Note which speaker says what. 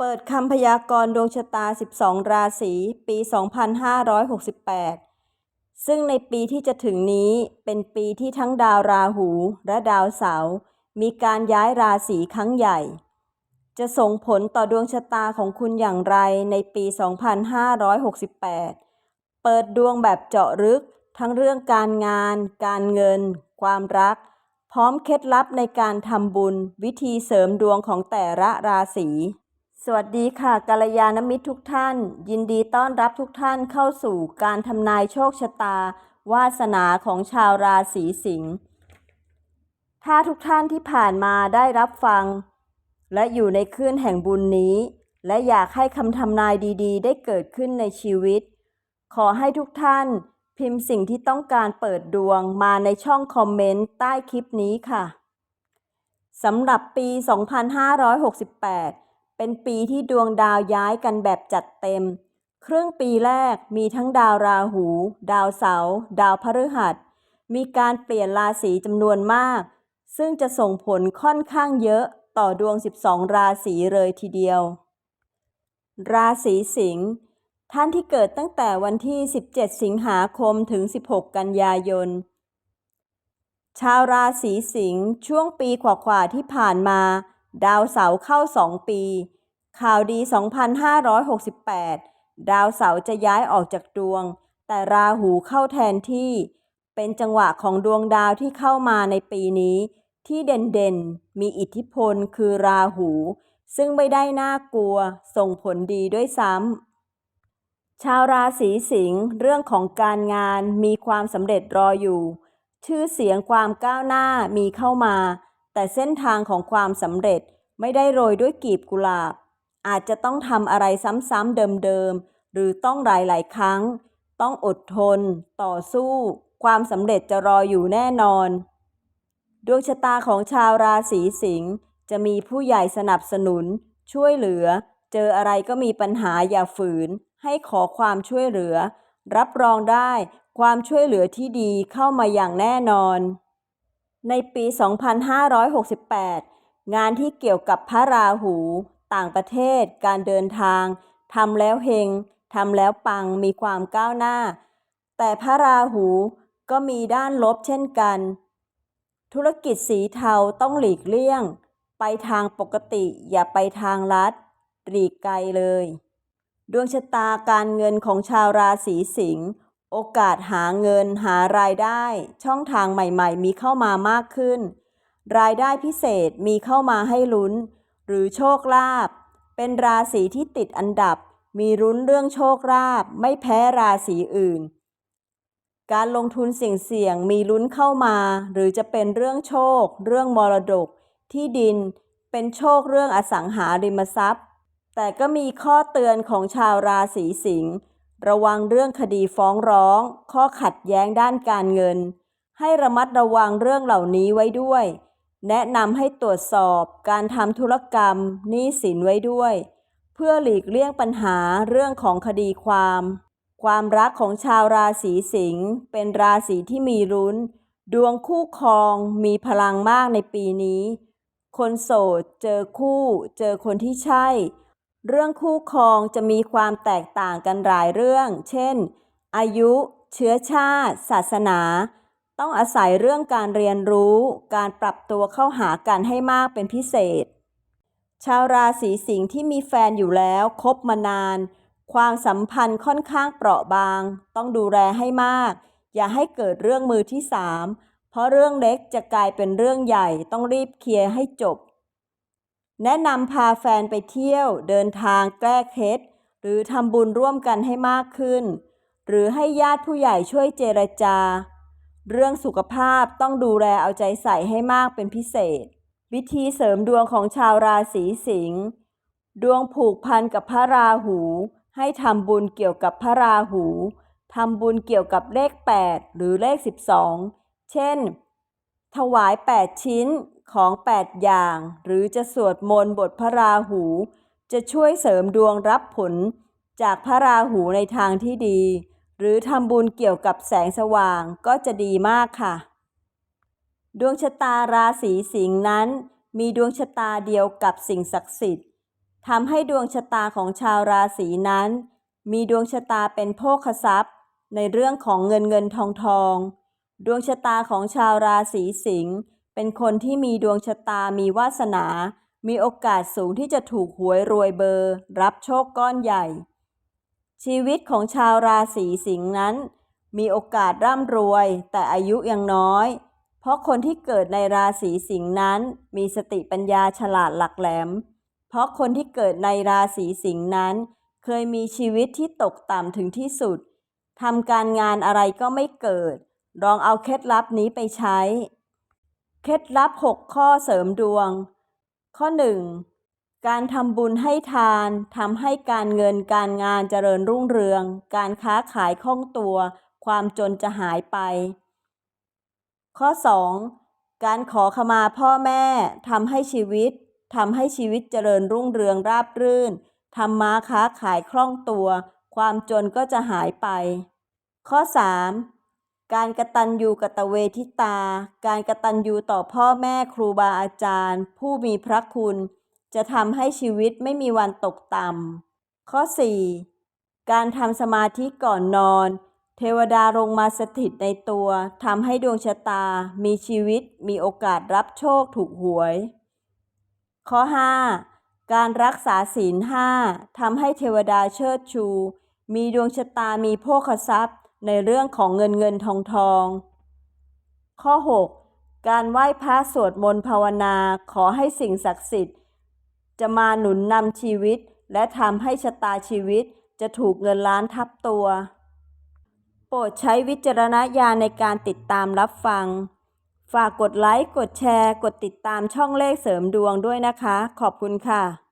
Speaker 1: เปิดคำพยากรณ์ดวงชะตา 12 ราศี ปี 2568 ซึ่งในปีที่จะถึงนี้เป็นปีที่ทั้งดาวราหูและดาวเสาร์มีการย้ายราศีครั้งใหญ่ จะส่งผลต่อดวงชะตาของคุณอย่างไรในปี 2568 เปิดดวงแบบเจาะลึกทั้งเรื่องการงาน การเงิน ความรัก พร้อมเคล็ดลับในการทำบุญ วิธีเสริมดวงของแต่ละราศี สวัสดีค่ะกัลยาณมิตรทุกท่าน ยินดีต้อนรับทุกท่านเข้าสู่การทำนายโชคชะตา วาสนาของชาวราศีสิงห์ถ้าทุกท่านที่ผ่านมาได้รับฟัง และอยู่ในคลื่นแห่งบุญนี้ และอยากให้คำทำนายดีๆ ได้เกิดขึ้นในชีวิต ขอให้ทุกท่านพิมพ์สิ่งที่ต้องการเปิดดวงมาในช่องคอมเมนต์ใต้คลิปนี้ค่ะสำหรับปี 2568 เป็นปีที่ดวงดาวย้ายกันแบบจัดเต็ม ครึ่งปีแรกมีทั้งดาวราหู ดาวเสาร์ดาวพฤหัส มีการเปลี่ยนราศีจำนวนมาก ซึ่งจะส่งผลค่อนข้างเยอะต่อดวง 12 ราศีเลยทีเดียว ราศีสิงห์ท่านที่เกิดตั้งแต่วันที่ 17 สิงหาคมถึง 16 กันยายน ชาวราศีสิงห์ช่วงปีกว่าๆที่ผ่านมา ดาวเสาร์เข้า 2 ปี ข่าวดี 2568 ดาวเสาร์จะย้ายออกจากดวง แต่ราหูเข้าแทนที่ เป็นจังหวะของดวงดาวที่เข้ามาในปีนี้ ที่เด่นๆ มีอิทธิพลคือราหู ซึ่งไม่ได้น่ากลัว ส่งผลดีด้วยซ้ำ ชาวราศีสิงห์เรื่องของการงานมีความสำเร็จรออยู่ ชื่อเสียงความก้าวหน้ามีเข้ามา แต่เส้นทางของความสำเร็จไม่ได้โรยด้วยกีบกุหลาบ อาจจะต้องทำอะไรซ้ำๆเดิมๆ หรือต้องหลายๆครั้ง ต้องอดทน ต่อสู้ ความสำเร็จจะรออยู่แน่นอน ดวงชะตาของชาวราศีสิงห์จะมีผู้ใหญ่สนับสนุน ช่วยเหลือ เจออะไรก็มีปัญหาอย่าฝืน ให้ขอความช่วยเหลือ รับรองได้ความช่วยเหลือที่ดีเข้ามาอย่างแน่นอน ในปี 2568 งานที่เกี่ยวกับพระราหู ต่างประเทศ การเดินทางทำแล้วเฮงทำแล้วปังมีความก้าวหน้า แต่พระราหูก็มีด้านลบเช่นกัน ธุรกิจสีเทาต้องหลีกเลี่ยง ไปทางปกติอย่าไปทางลัดหลีกไกลเลย ดวงชะตาการเงินของชาวราศีสิงห์ โอกาสหาเงินหารายได้ ช่องทางใหม่ ๆ มีเข้ามามากขึ้น รายได้พิเศษมีเข้ามาให้ลุ้น หรือโชคลาภเป็นราศีที่ติดอันดับ มีรุ้นเรื่องโชคลาภไม่แพ้ราศีอื่น การลงทุนเสี่ยงๆมีลุ้นเข้ามา หรือจะเป็นเรื่องโชค เรื่องมรดก ที่ดิน เป็นโชคเรื่องอสังหาริมทรัพย์ แต่ก็มีข้อเตือนของชาวราศีสิงห์ ระวังเรื่องคดีฟ้องร้อง ข้อขัดแย้งด้านการเงิน ให้ระมัดระวังเรื่องเหล่านี้ไว้ด้วย แนะนำให้ตรวจสอบการทำธุรกรรมหนี้สินไว้ด้วย เพื่อหลีกเลี่ยงปัญหาเรื่องของคดีความ ความรักของชาวราศีสิงห์เป็นราศีที่มีรุ้น ดวงคู่ครองมีพลังมากในปีนี้ คนโสดเจอคู่ เจอคนที่ใช่ เรื่องคู่ครองจะมีความแตกต่างกันหลายเรื่อง เช่น อายุ เชื้อชาติ ศาสนา ต้องอาศัยเรื่องการเรียนรู้ การปรับตัวเข้าหากันให้มากเป็นพิเศษ ชาวราศีสิงห์ที่มีแฟนอยู่แล้วคบมานาน ความสัมพันธ์ค่อนข้างเปราะบาง ต้องดูแลให้มาก อย่าให้เกิดเรื่องมือที่สามเพราะเรื่องเล็กจะกลายเป็นเรื่องใหญ่ต้องรีบเคลียร์ให้จบ แนะนำพาแฟนไปเที่ยว เดินทางแก้เคล็ดหรือทำบุญร่วมกันให้มากขึ้น หรือให้ญาติผู้ใหญ่ช่วยเจรจา เรื่องสุขภาพต้องดูแลเอาใจใส่ให้มากเป็นพิเศษ วิธีเสริมดวงของชาวราศีสิงห์ดวงผูกพันกับพระราหู ให้ทำบุญเกี่ยวกับพระราหูทำบุญเกี่ยวกับเลข 8 หรือเลข 12 เช่น ถวาย 8 ชิ้นของ 8 อย่าง หรือจะสวดมนต์บทพระราหู จะช่วยเสริมดวงรับผลจากพระราหูในทางที่ดี หรือทำบุญเกี่ยวกับแสงสว่างก็จะดีมากค่ะ ดวงชะตาราศีสิงห์นั้น มีดวงชะตาเดียวกับสิ่งศักดิ์สิทธิ์ทำให้ดวงชะตาของชาวราศีนั้น มีดวงชะตาเป็นโภคทรัพย์ ในเรื่องของเงินเงินทองทอง ดวงชะตาของชาวราศีสิงห์เป็นคนที่มีดวงชะตามีวาสนา มีโอกาสสูงที่จะถูกหวยรวยเบอร์ รับโชคก้อนใหญ่ ชีวิตของชาวราศีสิงห์นั้น มีโอกาสร่ำรวยแต่อายุยังน้อย เพราะคนที่เกิดในราศีสิงห์นั้น มีสติปัญญาฉลาดหลักแหลม เพราะคนที่เกิดในราศีสิงห์นั้น เคยมีชีวิตที่ตกต่ำถึงที่สุดทำการงานอะไรก็ไม่เกิด ลองเอาเคล็ดลับนี้ไปใช้ เคล็ดลับ 6 ข้อเสริมดวง ข้อ 1. การทำบุญให้ทานทำให้การเงินการงานเจริญรุ่งเรือง การค้าขายคล่องตัว ความจนจะหายไป ข้อ 2. การขอขมาพ่อแม่ทำให้ชีวิตทำให้ชีวิตเจริญรุ่งเรืองราบรื่นทำมาค้าขายคล่องตัว ความจนก็จะหายไป ข้อ 3. การกระตัญญูกตเวทิตา การกระตัญญูต่อพ่อแม่ครูบาอาจารย์ ผู้มีพระคุณ จะทำให้ชีวิตไม่มีวันตกต่ำ ข้อ 4. การทำสมาธิก่อนนอน เทวดาลงมาสถิตในตัวทำให้ดวงชะตา มีชีวิต มีโอกาสรับโชคถูกหวย ข้อ 5. การรักษาศีลห้าทำให้เทวดาเชิดชู มีดวงชะตามีโภคทรัพย์ ในเรื่องของเงินเงินทองทอง ข้อ 6. การไหว้พระสวดมนต์ภาวนาขอให้สิ่งศักดิ์สิทธิ์ จะมาหนุนนำชีวิต และทำให้ชะตาชีวิตจะถูกเงินล้านทับตัว โปรดใช้วิจารณญาณในการติดตามรับฟัง ฝากกดไลค์ กดแชร์ กดติดตามช่องเลขเสริมดวงด้วยนะคะ ขอบคุณค่ะ